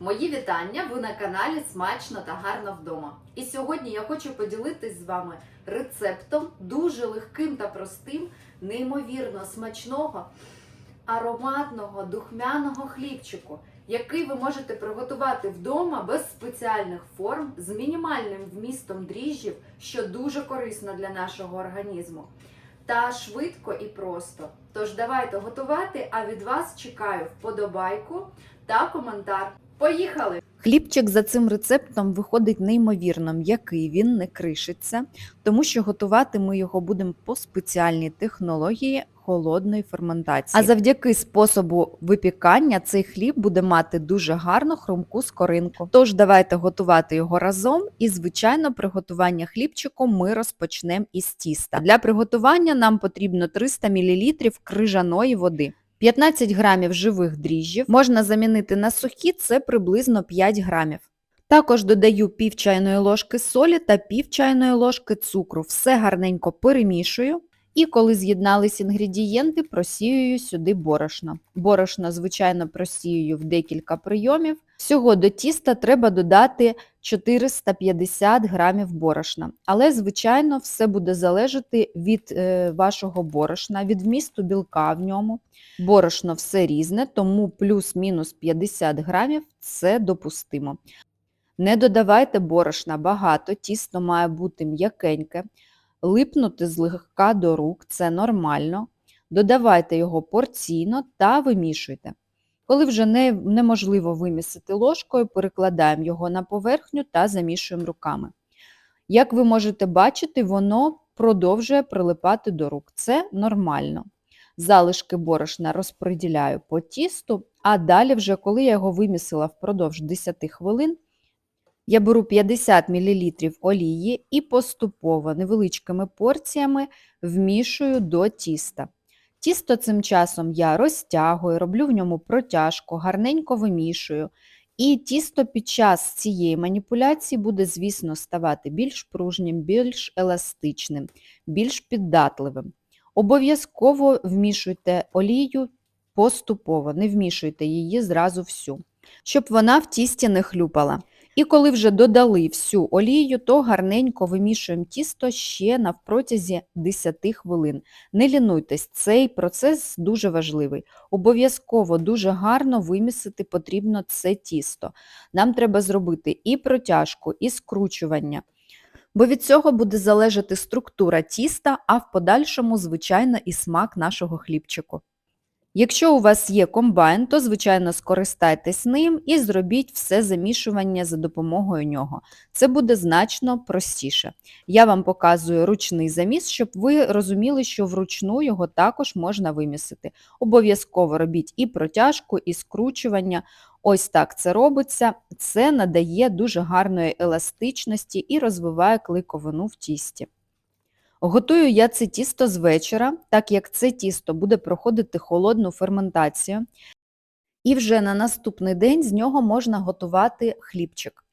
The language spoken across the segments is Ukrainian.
Мої вітання! Ви на каналі Смачно та гарно вдома. І сьогодні я хочу поділитись з вами рецептом дуже легким та простим, неймовірно смачного, ароматного, духмяного хлібчику, який ви можете приготувати вдома без спеціальних форм з мінімальним вмістом дріжджів, що дуже корисно для нашого організму. Та швидко і просто. Тож давайте готувати, а від вас чекаю вподобайку та коментар. Поїхали! Хлібчик за цим рецептом виходить неймовірно м'який, він не кришиться, тому що готувати ми його будемо по спеціальній технології холодної ферментації. А завдяки способу випікання цей хліб буде мати дуже гарну хрумку скоринку. Тож давайте готувати його разом і, звичайно, приготування хлібчику ми розпочнемо із тіста. Для приготування нам потрібно 300 мл крижаної води. 15 грамів живих дріжджів можна замінити на сухі, це приблизно 5 грамів. Також додаю пів чайної ложки солі та пів чайної ложки цукру. Все гарненько перемішую. І коли з'єднались інгредієнти, просіюю сюди борошно. Борошно, звичайно, просіюю в декілька прийомів. Всього до тіста треба додати 450 грамів борошна. Але, звичайно, все буде залежати від е, вашого борошна, від вмісту білка в ньому. Борошно все різне, тому плюс-мінус 50 грамів це допустимо. Не додавайте борошна багато, тісто має бути м'якеньке, липнути злегка до рук це нормально. Додавайте його порційно та вимішуйте. Коли вже не, неможливо вимісити ложкою, перекладаємо його на поверхню та замішуємо руками. Як ви можете бачити, воно продовжує прилипати до рук. Це нормально. Залишки борошна розподіляю по тісту, а далі, вже коли я його вимісила впродовж 10 хвилин, я беру 50 мл олії і поступово невеличкими порціями вмішую до тіста. Тісто цим часом я розтягую, роблю в ньому протяжку, гарненько вимішую. І тісто під час цієї маніпуляції буде, звісно, ставати більш пружнім, більш еластичним, більш піддатливим. Обов'язково вмішуйте олію поступово, не вмішуйте її зразу всю, щоб вона в тісті не хлюпала. І коли вже додали всю олію, то гарненько вимішуємо тісто ще навпротязі 10 хвилин. Не лінуйтесь, цей процес дуже важливий. Обов'язково дуже гарно вимісити потрібно це тісто. Нам треба зробити і протяжку, і скручування. Бо від цього буде залежати структура тіста, а в подальшому, звичайно, і смак нашого хлібчику. Якщо у вас є комбайн, то, звичайно, скористайтесь ним і зробіть все замішування за допомогою нього. Це буде значно простіше. Я вам показую ручний заміс, щоб ви розуміли, що вручну його також можна вимісити. Обов'язково робіть і протяжку, і скручування. Ось так це робиться. Це надає дуже гарної еластичності і розвиває кликовину в тісті. Готую я це тісто з вечора, так як це тісто буде проходити холодну ферментацію. І вже на наступний день з нього можна готувати хлібчик.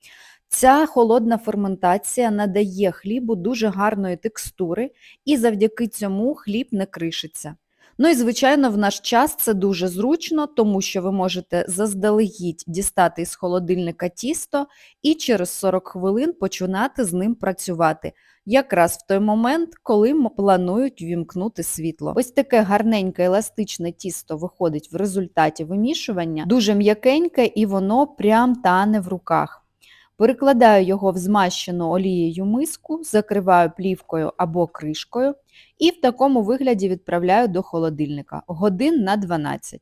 Ця холодна ферментація надає хлібу дуже гарної текстури, і завдяки цьому хліб не кришиться. Ну і, звичайно, в наш час це дуже зручно, тому що ви можете заздалегідь дістати із холодильника тісто і через 40 хвилин починати з ним працювати якраз в той момент, коли планують вімкнути світло. Ось таке гарненьке еластичне тісто виходить в результаті вимішування, дуже м'якеньке і воно прям тане в руках. Перекладаю його в змащену олією миску, закриваю плівкою або кришкою і в такому вигляді відправляю до холодильника годин на 12.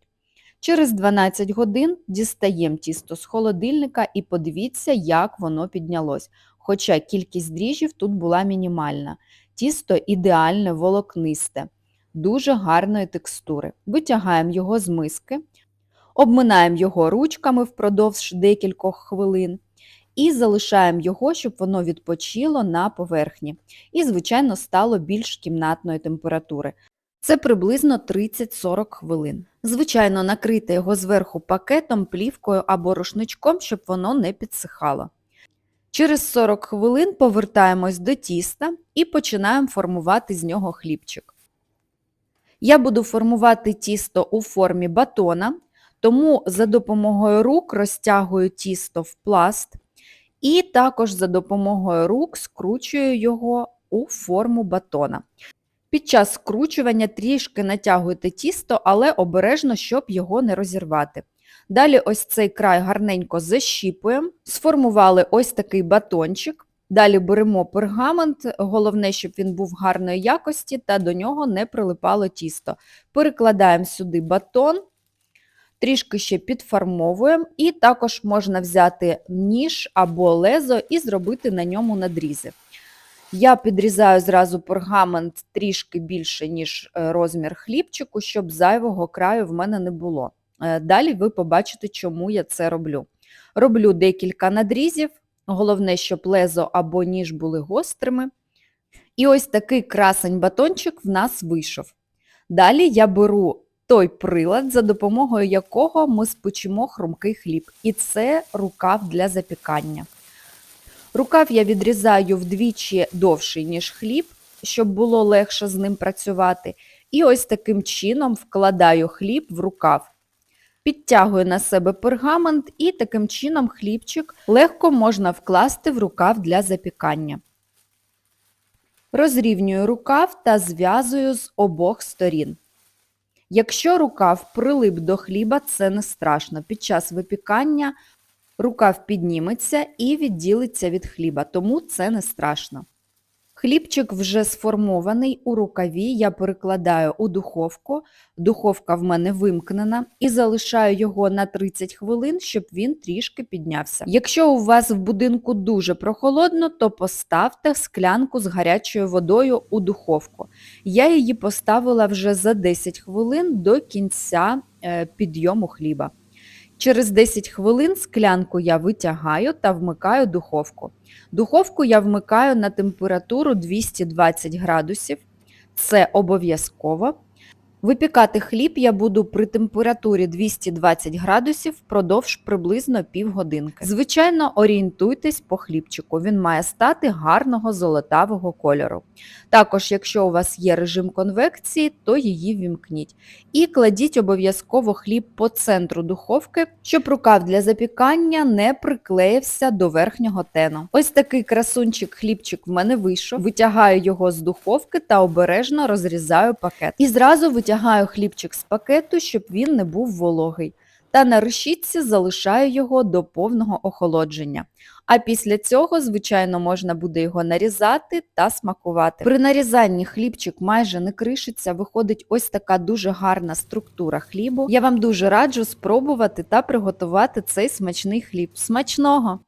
Через 12 годин дістаємо тісто з холодильника і подивіться, як воно піднялось хоча кількість дріжджів тут була мінімальна. Тісто ідеальне волокнисте, дуже гарної текстури. Витягаємо його з миски, обминаємо його ручками впродовж декількох хвилин і залишаємо його, щоб воно відпочило на поверхні. І, звичайно, стало більш кімнатної температури. Це приблизно 30-40 хвилин. Звичайно, накрийте його зверху пакетом, плівкою або рушничком, щоб воно не підсихало. Через 40 хвилин повертаємось до тіста і починаємо формувати з нього хлібчик. Я буду формувати тісто у формі батона, Тому за допомогою рук розтягую тісто в пласт і також за допомогою рук скручую його у форму батона. Під час скручування трішки натягуйте тісто, але обережно, щоб його не розірвати. Далі ось цей край гарненько защіпуємо, сформували ось такий батончик. Далі беремо пергамент, головне, щоб він був гарної якості та до нього не прилипало тісто. Перекладаємо сюди батон, трішки ще підформовуємо і також можна взяти ніж або лезо і зробити на ньому надрізи. Я підрізаю зразу пергамент трішки більше, ніж е, розмір хлібчику, щоб зайвого краю в мене не було. Е, Далі ви побачите, чому я це роблю. Роблю декілька надрізів, головне, щоб лезо або ніж були гострими. І ось такий красень батончик в нас вийшов. Далі я беру той прилад, за допомогою якого ми спечемо хрумкий хліб. І це рукав для запікання. Рукав я відрізаю вдвічі довший, ніж хліб, щоб було легше з ним працювати. І ось таким чином вкладаю хліб в рукав. Підтягую на себе пергамент і таким чином хлібчик легко можна вкласти в рукав для запікання. Розрівнюю рукав та зв'язую з обох сторін. Якщо рукав прилип до хліба, це не страшно. Під час випікання рукав підніметься і відділиться від хліба, тому це не страшно. Хлібчик вже сформований у рукаві, я перекладаю у духовку. Духовка в мене вимкнена і залишаю його на 30 хвилин, щоб він трішки піднявся. Якщо у вас в будинку дуже прохолодно, то поставте склянку з гарячою водою у духовку. Я її поставила вже за 10 хвилин до кінця е, підйому хліба. Через 10 хвилин склянку я витягаю та вмикаю духовку. Духовку я вмикаю на температуру 220 градусів. Це обов'язково. Випікати хліб я буду при температурі 220 градусів впродовж приблизно півгодинки. Звичайно, орієнтуйтесь по хлібчику, він має стати гарного золотавого кольору. Також, якщо у вас є режим конвекції, то її вімкніть. І кладіть обов'язково хліб по центру духовки, щоб рукав для запікання не приклеївся до верхнього тену. Ось такий красунчик хлібчик в мене вийшов. Витягаю його з духовки та обережно розрізаю пакет. І зразу витягаю хлібчик з пакету, щоб він не був вологий. Та на решітці залишаю його до повного охолодження. А після цього, звичайно, можна буде його нарізати та смакувати. При нарізанні хлібчик майже не кришиться, виходить ось така дуже гарна структура хлібу. Я вам дуже раджу спробувати та приготувати цей смачний хліб. Смачного!